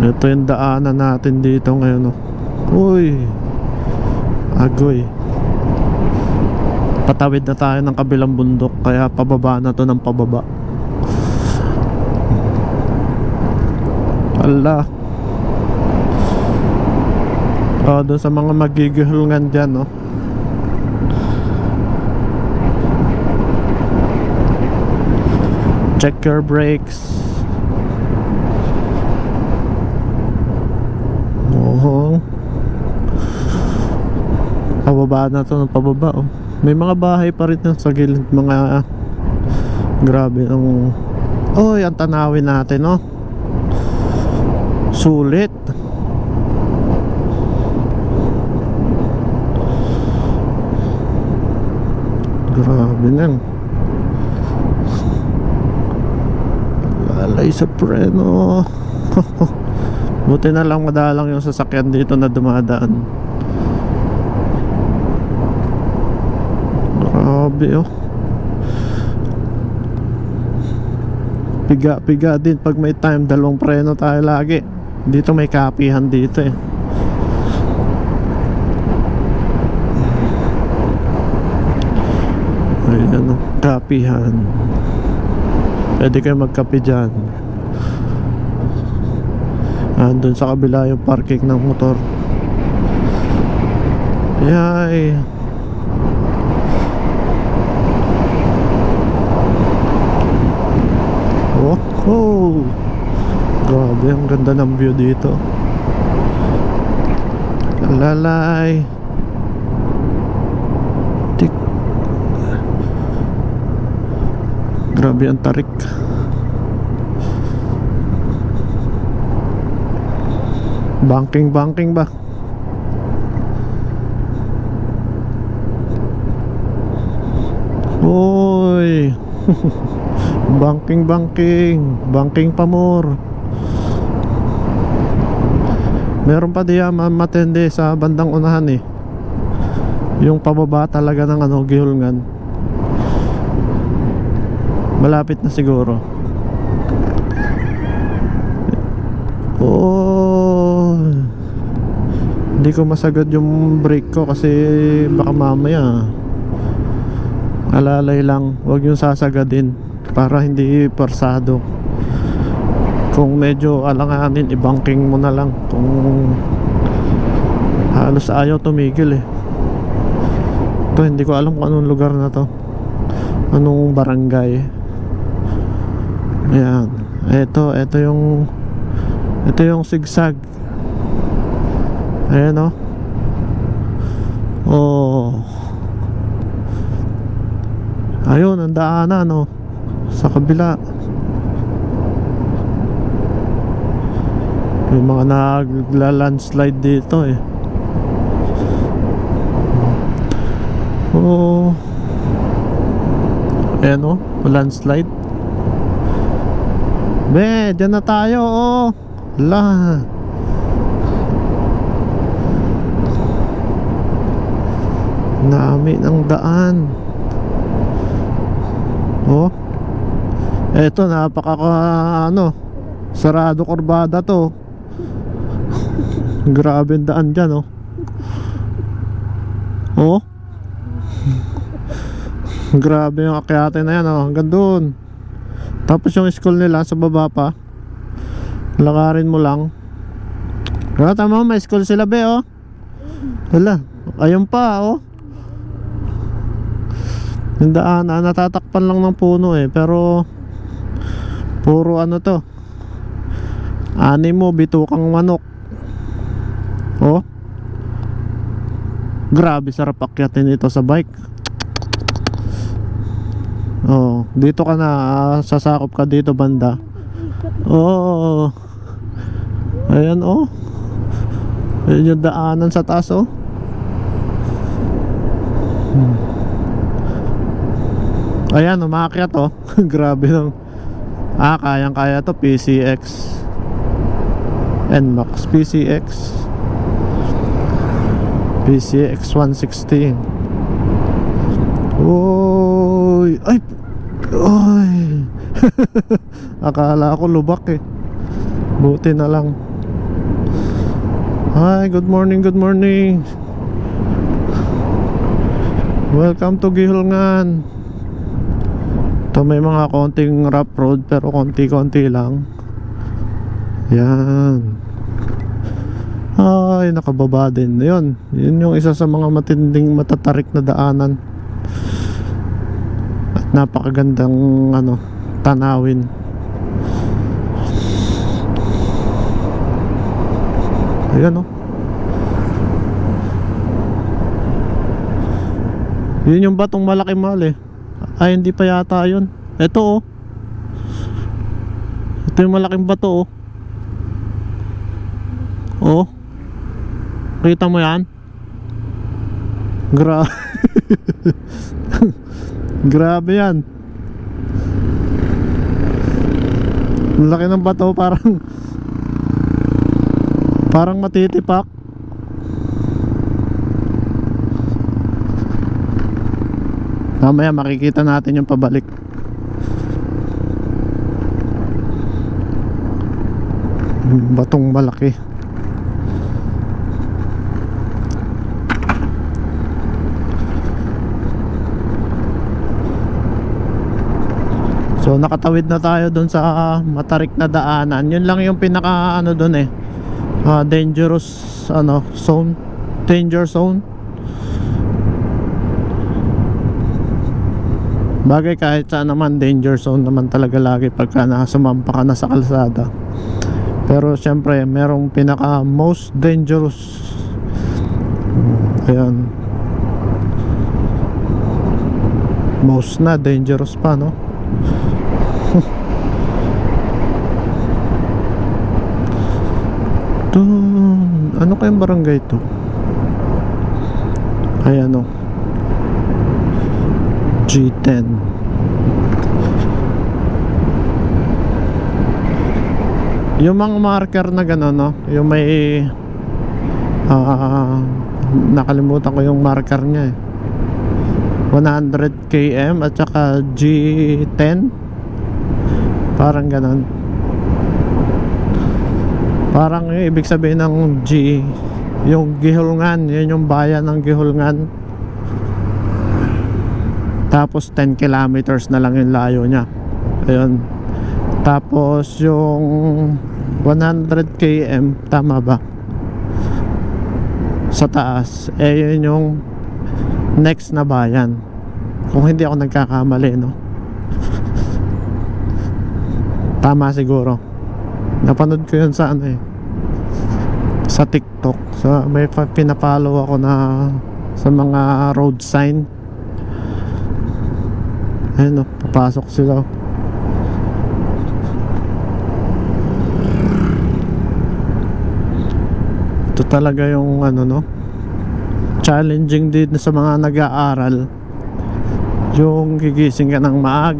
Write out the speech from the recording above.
Ito yung daanan natin dito ngayon. Oh. Uy. Agoy. Patawid na tayo ng kabilang bundok kaya pababa na to ng pababa. Ala. Oh, doon sa mga magigihulngan dyan, no? Check your brakes. Oo. Pababa na to ng pababa, oh. May mga bahay pa rin sa gilid, mga grabe ang Oy, ang tanawin natin, no? Sulit. Grabe nang. Lalay sa preno. Buti na lang madalang yung sasakyan dito na dumadaan. Grabe oh. Piga-piga din pag may time, dalawang preno tayo lagi. Dito may kapihan dito eh. Ayan oh, kapihan. Pwede kayo magkape dyan. Andun sa kabila yung parking ng motor. Yay! Oh, oh. Grabe, ang ganda ng view dito. Lalay. Tik. Grabe ang tarik. Banking banking ba? Oy. banking banking, banking pamor. Meron pa diya ma- matindi sa bandang unahan eh. Yung pababa talaga ng ano, gihulngan. Malapit na siguro. Oh. Hindi ko masagad yung brake ko kasi baka mamaya alalay lang. Huwag yung sasagadin para hindi persado. Kung medyo alanganin, ibangking mo na lang. Kung halos ayaw tumigil eh. Ito, hindi ko alam kung anong lugar na to. Anong barangay. Ayan. Ito, ito yung ito yung sigsag. Ayan oh. Oh. Ayun, ang daanan oh. Sa kabila. May mga nagla-landslide dito eh. Oh. Ayan oh, landslide. Be, dyan na tayo oh. La. Nami ng daan. Oh. Eto napaka ano, sarado kurbada to. Grabe ang daan dyan oh. Oh. Grabe yung akyate na yan oh, hanggang doon. Tapos yung school nila sa baba pa. Lakarin mo lang. Wala tama, may school sila be oh. Wala, ayun pa oh. Yung daan, ah, natatakpan lang ng puno eh, pero puro ano to. Animo, bitukang manok. Oh. Grabe sarap akyatin ito sa bike. Oh, dito ka na, ah, sasakop ka dito banda. Oh. Ayan oh. Ayan yung daanan sa taas oh. Hmm. Ayan, umakyat oh. Grabe ng Ah, kayang kaya to PCX NMAX PCX PCX 116 Oy, ay Oy Akala ko lubak eh. Buti na lang. Hi, good morning, good morning. Welcome to Gihulngan. Ito may mga konting rough road pero konti-konti lang. Yan. Ay, nakababa din. Yun, yun yung isa sa mga matinding matatarik na daanan. At napakagandang ano, tanawin. Ayan oh. Yun yung batong malaki mahal eh. Ay, hindi pa yata yun. Ito oh. Ito yung malaking bato oh. Oh. Kita mo yan? Gra Grabe yan. Laki ng bato parang parang matitipak. Mamaya makikita natin yung pabalik. Batong malaki. So nakatawid na tayo doon sa matarik na daanan. Yun lang yung pinaka ano doon eh. ah, dangerous ano zone. Danger zone. Bagay kahit saan naman danger zone naman talaga lagi pagka nasumampa ka na sa kalsada. Pero syempre merong pinaka most dangerous. Ayan. Most na dangerous pa no. to ano kayang barangay to? Ay ano G10 Yung mga marker na gano'n no? Yung may ah, Nakalimutan ko yung marker niya eh. 100 km at saka G10 Parang ganon. Parang yung ibig sabihin ng G Yung Gihulngan Yun yung bayan ng Gihulngan Tapos 10 kilometers na lang yung layo niya. Ayun. Tapos yung 100 km Tama ba? Sa taas. Eh yun yung Next na bayan. Kung hindi ako nagkakamali no? Tama siguro. Napanood ko yun sa ano eh. Sa TikTok. So, May pa- pinapollow ako na Sa mga road sign Ayun o, papasok sila Ito talaga yung ano no? Challenging din sa mga nag-aaral. Yung gigising ka ng maaga